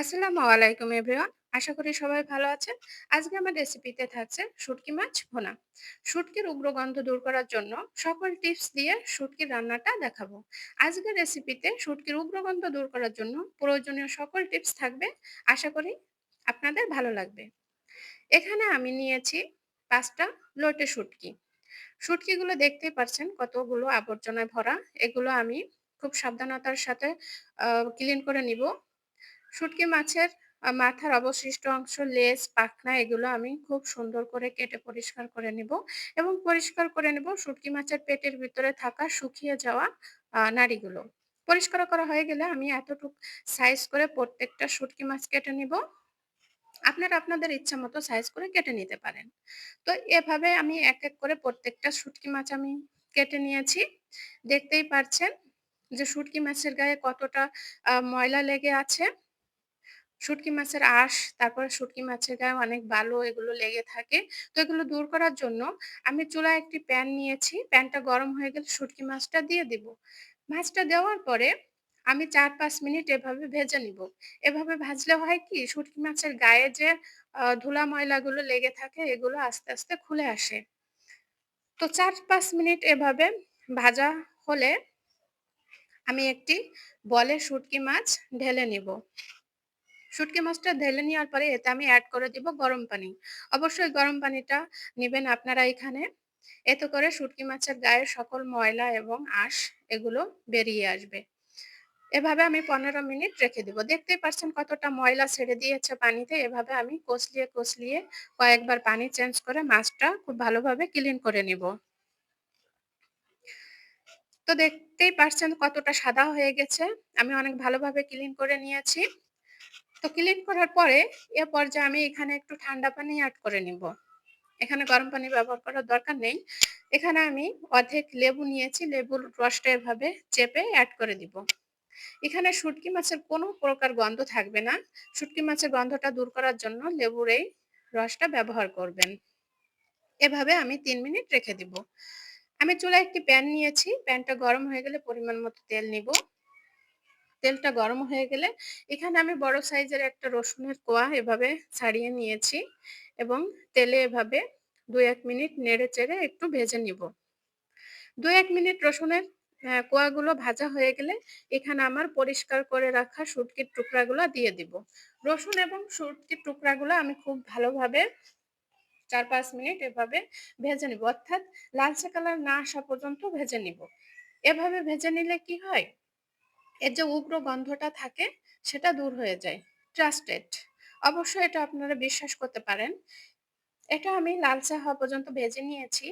আসসালামু আলাইকুম, এভরিওয়ান। আশা করি সবাই ভালো আছেন। আজকে আমার রেসিপিতে থাকছে শুটকি মাছ ভোনা শুটকির উগ্র গন্ধ দূর করার জন্য সকল টিপস দিয়ে শুটকির রান্নাটা দেখাবো। আজকের রেসিপিতে শুটকির উগ্র গন্ধ দূর করার জন্য প্রয়োজনীয় সকল টিপস থাকবে। আশা করি আপনাদের ভালো লাগবে। এখানে আমি নিয়েছি পাঁচটা লোটে শুটকি। শুটকিগুলো দেখতেই পারছেন কতগুলো আবর্জনায় ভরা। এগুলো আমি খুব সাবধানতার সাথে ক্লিন করে নিবো। শুটকি মাছের মাথার অবশিষ্ট অংশ, লেজ, পাখনা এগুলো আমি খুব সুন্দর করে কেটে পরিষ্কার করে নিব এবং পরিষ্কার করে নেব শুটকি মাছের পেটের ভিতরে থাকা শুকিয়ে যাওয়া নাড়িগুলো। পরিষ্কার করা হয়ে গেলে আমি এতটুক সাইজ করে প্রত্যেকটা শুটকি মাছ কেটে নিব। আপনারা আপনাদের ইচ্ছা মতো সাইজ করে কেটে নিতে পারেন। তো এভাবে আমি এক, এক করে প্রত্যেকটা শুটকি মাছ আমি কেটে নিয়েছি। দেখতেই পারছেন যে শুটকি মাছের গায়ে কতটা ময়লা লেগে আছে। শুটকি মাছের আঁশ, তারপরে শুটকি মাছের গায়ে অনেক বালু এগুলো লেগে থাকে। তো এগুলো দূর করার জন্য আমি চুলায় একটি প্যান নিয়েছি। প্যানটা গরম হয়ে গেলে শুটকি মাছটা দিয়ে দিব। মাছটা দেওয়ার পরে আমি ৪-৫ মিনিট এভাবে ভেজে নিব। এভাবে ভাজলে হয় কি শুটকি মাছের গায়ে যে ধুলা ময়লাগুলো লেগে থাকে এগুলো আস্তে, আস্তে খুলে আসে। তো ৪-৫ মিনিট এভাবে ভাজা হলে আমি একটি বলে শুটকি মাছ ঢেলে নিব। শুটকি মাছটা ঢেলে নেওয়ার পরে এতে আমি অ্যাড করে দিব গরম পানি। অবশ্যই গরম পানিটা নিবেন আপনারা এখানে। এতে করে শুটকি মাছের গায়ের সকল ময়লা এবং আঁশ এগুলো বেরিয়ে আসবে। এভাবে আমি ১৫ মিনিট রেখে দিব। দেখতেই পাচ্ছেন কতটা ময়লা ছেড়ে দিয়েছে পানিতে। এভাবে আমি কষলিয়ে, কষলিয়ে কয়েকবার পানি চেঞ্জ করে মাছটা খুব ভালোভাবে ক্লিন করে নিব। তো দেখতেই পারছেন কতটা সাদা হয়ে গেছে। আমি অনেক ভালোভাবে ক্লিন করে নিয়েছি। তো ক্লিন করার পরে এ পর্যায়ে আমি এখানে একটু ঠান্ডা পানি অ্যাড করে নিব। এখানে গরম পানি ব্যবহার করার দরকার নেই। এখানে আমি অর্ধেক লেবু নিয়েছি। লেবুর রসটা এভাবে চেপে অ্যাড করে দিব। এখানে শুটকি মাছের কোনো প্রকার গন্ধ থাকবে না। শুটকি মাছের গন্ধটা দূর করার জন্য লেবুর এই রসটা ব্যবহার করবেন। এভাবে আমি তিন মিনিট রেখে দিব। আমি চুলায় একটি প্যান নিয়েছি। প্যানটা গরম হয়ে গেলে পরিমাণ মতো তেল নিব। তেলটা গরম হয়ে গেলে এখানে আমি বড় সাইজের একটা রসুনের কোয়া এভাবে ছাড়িয়ে নিয়েছি এবং তেলে এভাবে ২-১ মিনিট নেড়ে-চেড়ে একটু ভেজে নিব। ২-১ মিনিট রসুনের কোয়াগুলো ভাজা হয়ে গেলে এখানে আমার পরিষ্কার করে রাখা শুটকির টুকরাগুলো দিয়ে দিব। রসুন এবং শুটকির টুকরাগুলো আমি খুব ভালোভাবে ৪-৫ মিনিট এভাবে ভেজে নিব। অর্থাৎ লালচে কালার না আসা পর্যন্ত ভেজে নিব। এভাবে ভেজে নিলে কি হয়? এর যে উগ্র গন্ধটা থাকে, সেটা দূর হয়ে যায়। ট্রাস্টেড। অবশ্যই এটা আপনারা বিশ্বাস করতে পারেন। এটা আমি লালচে হওয়া পর্যন্ত ভেজে নিয়েছি।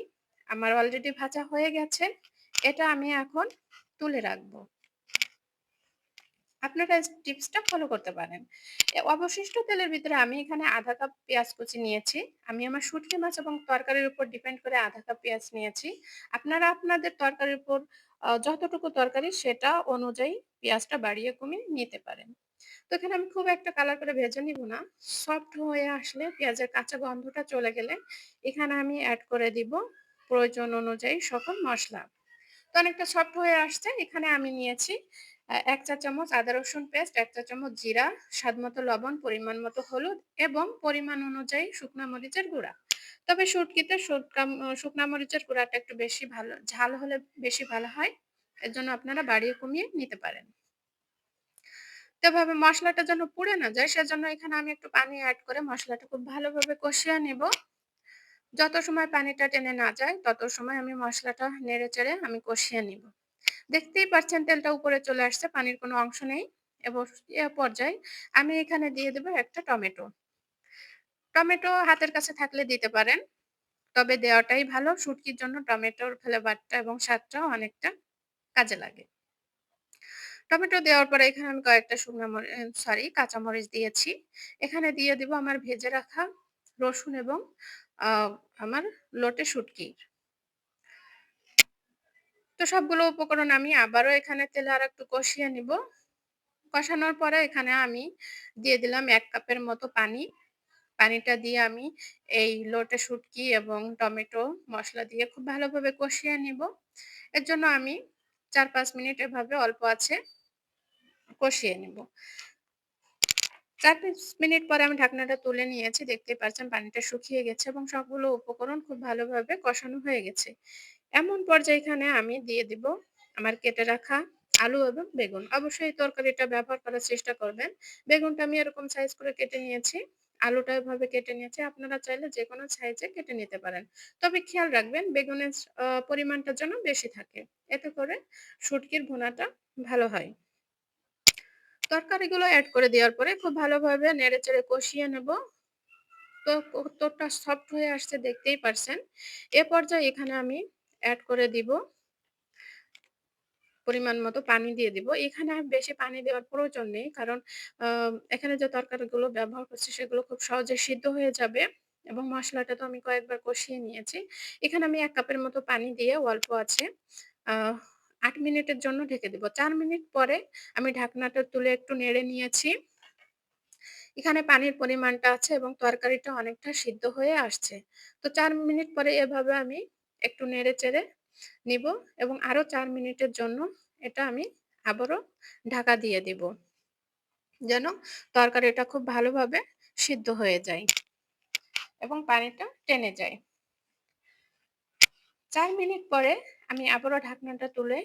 আমার অলরেডি ভাজা হয়ে গেছে। এটা আমি এখন তুলে রাখব। আপনারা টিপসটা ফলো করতে পারেন। অবশিষ্ট তেলের ভিতরে আমি এখানে ১/২ কাপ পেঁয়াজ কুচি নিয়েছি। আমি আমার শুটকি মাছ এবং তরকারির উপর ডিপেন্ড করে ১/২ কাপ পেঁয়াজ নিয়েছি। আপনারা আপনাদের তরকারির উপর যতটুকু তরকারি সেটা অনুযায়ী পেঁয়াজটা বাড়িয়ে কমিয়ে নিতে পারেন। তো এখানে আমি খুব একটা কালার করে ভেজে নিব না। সফট হয়ে আসলে পেঁয়াজের কাঁচা গন্ধটা চলে গেলে এখানে আমি অ্যাড করে দিব প্রয়োজন অনুযায়ী সকল মশলা তো অনেকটা সফট হয়ে আসছে। এখানে আমি নিয়েছি ১ চা চামচ আদা রসুন পেস্ট, ১ চা চামচ জিরা, স্বাদ মতো লবণ, পরিমাণ মতো হলুদ এবং পরিমাণ অনুযায়ী শুকনা মরিচের গুঁড়া। তবে শুটকিতে শুটকা শুকনা মরিচের গুঁড়াটা একটু বেশি ভালো ঝাল হলে বেশি ভালো হয়। এর জন্য আপনারা বাড়িয়ে কমিয়ে নিতে পারেন। তো মশলাটা যেন পুড়ে না যায় সেজন্য এখানে আমি একটু পানি অ্যাড করে মশলাটা খুব ভালোভাবে কষিয়ে নিব। যত সময় পানিটা টেনে না যায় তত সময় আমি মশলাটা নেড়ে-চেড়ে আমি কষিয়ে নিব। দেখতেই পাচ্ছেন তেলটা উপরে চলে আসছে, পানির কোনো অংশ নেই এবং এ পর্যায়ে আমি এখানে দিয়ে দেব একটা টমেটো। টমেটো হাতের কাছে থাকলে দিতে পারেন। তবে দেওয়াটাই ভালো। শুটকির জন্য টমেটোর ফ্লেভারটা এবং স্বাদটাও অনেকটা কাজে লাগে। টমেটো দেওয়ার পরে এখানে আমি কয়েকটা শুকনো সরি, কাঁচামরিচ দিয়েছি। এখানে দিয়ে দিব আমার ভেজে রাখা রসুন এবং আমার লোটে শুটকি। তো সবগুলো উপকরণ আমি আবারও এখানে তেলে আর একটু কষিয়ে নিব। কষানোর পরে এখানে আমি দিয়ে দিলাম এক কাপের মতো পানি। পানিটা দিয়ে আমি এই লোটে শুটকি এবং টমেটো মশলা দিয়ে খুব ভালোভাবে কষিয়ে নিব। এর জন্য আমি ৪-৫ মিনিট এভাবে অল্প আছে কষিয়ে নিব। ৪-৫ মিনিট পরে আমি ঢাকনাটা তুলে নিয়েছি। দেখতে পাচ্ছেন পানিটা শুকিয়ে গেছে এবং সবগুলো উপকরণ খুব ভালোভাবে কষানো হয়ে গেছে। এমন পর্যায়ে এখানে আমি দিয়ে দিব আমার কেটে রাখা আলু এবং বেগুন। অবশ্যই তরকারিটা ব্যবহার করার চেষ্টা করবেন। বেগুনটা আমি এরকম সাইজ করে কেটে নিয়েছি। আলুটা এভাবে কেটে নিয়েছি। আপনারা চাইলে যে কোনো সাইজে কেটে নিতে পারেন। তবে খেয়াল রাখবেন, বেগুনের পরিমাণটা যেন বেশি থাকে। এতে করে শুটকির ভুনাটা ভালো হয়। তরকারিগুলো অ্যাড করে দেওয়ার পরে খুব ভালোভাবে নেড়েচেড়ে কষিয়ে নেব। তো কতটা সফট হয়ে আসছে দেখতেই পারছেন। এ পর্যায়ে এখানে আমি অ্যাড করে দিব পরিমাণ মতো পানি দিয়ে দিব। এখানে আর বেশি পানি দেওয়ার প্রয়োজন নেই। কারণ এখানে যে তরকারিগুলো ব্যবহার করছি সেগুলো খুব সহজে সিদ্ধ হয়ে যাবে এবং মশলাটা তো আমি কয়েকবার কষিয়ে নিয়েছি। এখানে আমি এক কাপের মতো পানি দিয়ে অল্প আছে, আ ৮ মিনিটের জন্য ঢেকে দিব। চার মিনিট পরে আমি ঢাকনাটা তুলে একটু নেড়ে নিয়েছি। এখানে পানির পরিমাণটা আছে এবং তরকারিটা অনেকটা সিদ্ধ হয়ে আসছে। তো চার মিনিট পরে এভাবে আমি একটু নেড়ে-চেড়ে নিব এবং আরও ৪ মিনিটের জন্য এটা আমি আবারও ঢাকা দিয়ে দিব। যেন তরকারিটা খুব ভালোভাবে সিদ্ধ হয়ে যায় এবং পানিটা টেনে যায়। চার মিনিট পরে আমি আবারও ঢাকনাটা তুলে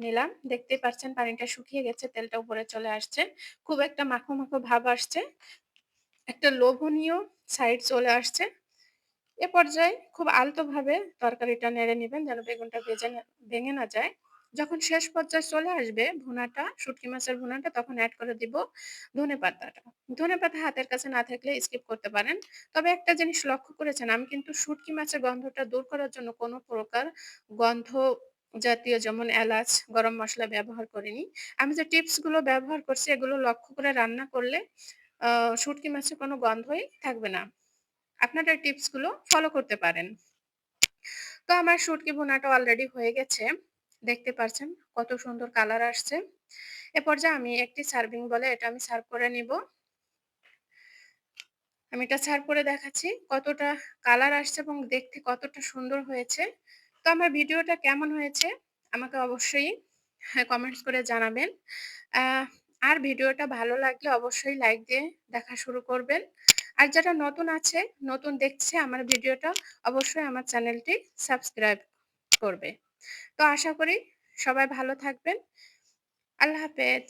নিলাম। দেখতে পাচ্ছেন পানিটা শুকিয়ে গেছে, তেলটা উপরে চলে আসছে। খুব একটা মাখো, মাখো ভাব আসছে। একটা লোভনীয় সাইড চলে আসছে। এ পর্যায়ে খুব আলতোভাবে তরকারিটা নেড়ে নিবেন যেন বেগুনটা ভেজে ভেঙে না যায়। যখন শেষ পর্যায়ে চলে আসবে ভুনাটা, শুটকি মাছের ভুনাটা তখন অ্যাড করে দিব ধনেপাতাটা। ধনেপাতা হাতের কাছে না থাকলে স্কিপ করতে পারেন। তবে একটা জিনিস লক্ষ্য করেছেন আমি কিন্তু শুটকি মাছের গন্ধটা দূর করার জন্য কোনো প্রকার গন্ধ জাতীয় যেমন এলাচ, গরম মশলা ব্যবহার করিনি। আমি যে টিপসগুলো ব্যবহার করছি এগুলো লক্ষ্য করে রান্না করলে শুটকি মাছের কোনো গন্ধই থাকবে না। আপনারা এই টিপসগুলো ফলো করতে পারেন। তো আমার শুটকি বোনাটা অলরেডি হয়ে গেছে। দেখতে পারছেন কত সুন্দর কালার আসছে। এ পর্যায়ে আমি একটি সার্ভিং বলে এটা আমি সার্ভ করে নিব। আমি এটা সার্ভ করে দেখাচ্ছি কতটা কালার আসছে এবং দেখতে কতটা সুন্দর হয়েছে। তো আমার ভিডিওটা কেমন হয়েছে আমাকে অবশ্যই হ্যাঁ, কমেন্টস করে জানাবেন। আর ভিডিওটা ভালো লাগলে অবশ্যই লাইক দিয়ে দেখা শুরু করবেন। আর যারা নতুন আছে, নতুন দেখছে আমার ভিডিওটা অবশ্যই আমার চ্যানেলটি সাবস্ক্রাইব করবে। তো আশা করি সবাই ভালো থাকবেন। আল্লাহ হাফেজ।